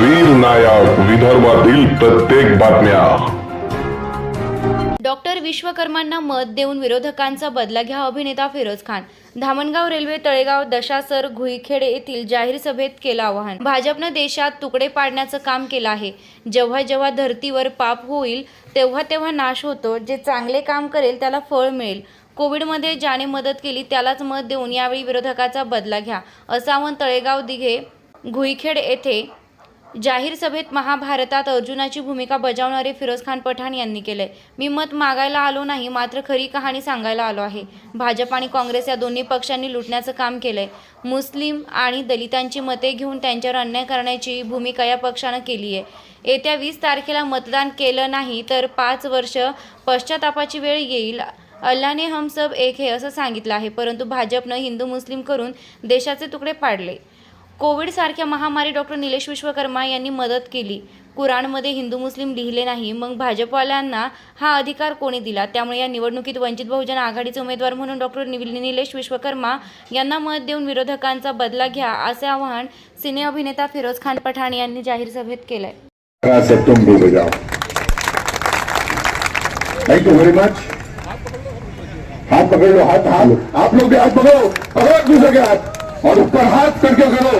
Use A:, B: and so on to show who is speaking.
A: वीर नायक विदर्भातील प्रत्येक बातम्या.
B: डॉक्टर विश्वकर्मांना मत देऊन विरोधकांचा बदला घ्या अभिनेता फिरोज खान. धामणगाव रेल्वे तळेगाव दशासर घुईखेड येथील जाहीर सभेत केलं आवाहन. भाजपनं देशात तुकडे पाडण्याचं काम केलं आहे. जेव्हा जेव्हा धर्तीवर पाप होईल तेव्हा तेव्हा नाश होतो. जे चांगले काम करेल त्याला फळ मिळेल. कोविडमध्ये ज्याने मदत केली त्यालाच मत देऊन यावेळी विरोधकाचा बदला घ्या. असं आवाहन तळेगाव दिघे घुईखेड येथे जाहीर सभेत महाभारतात अर्जुनाची भूमिका बजावणारे फिरोज खान पठाण यांनी केले मी मत मागायला आलो नाही मात्र खरी कहाणी सांगायला आलो आहे. भाजप आणि काँग्रेस या दोन्ही पक्षांनी लुटण्याचं काम केलंय. मुस्लिम आणि दलितांची मते घेऊन त्यांच्यावर अन्याय करण्याची भूमिका या पक्षानं केली आहे येत्या वीस तारखेला मतदान केलं नाही तर पाच वर्ष पश्चातापाची वेळ येईल. अल्लाने हम सब एक हे असं सांगितलं आहे परंतु भाजपनं हिंदू मुस्लिम करून देशाचे तुकडे पाडले. कोविडसारख्या महामारी डॉक्टर निलेश विश्वकर्मा यांनी मदत केली. कुराणमध्ये हिंदू मुस्लिम लिहिले नाही. मग भाजपवाल्यांना हा अधिकार कोणी दिला? त्यामुळे या निवडणुकीत वंचित बहुजन आघाडीचे उमेदवार म्हणून डॉक्टर निलेश विश्वकर्मा यांना मत देऊन विरोधकांचा बदला घ्या असे आवाहन सिने अभिनेता फिरोज खान पठाण यांनी जाहीर सभेत केलंय.
C: हाथ पकड़ लो हाथ हाथ आप लोग भी हाथ पकड़ो पकड़ो दूसरे के हाथ. और ऊपर हाथ करके करो.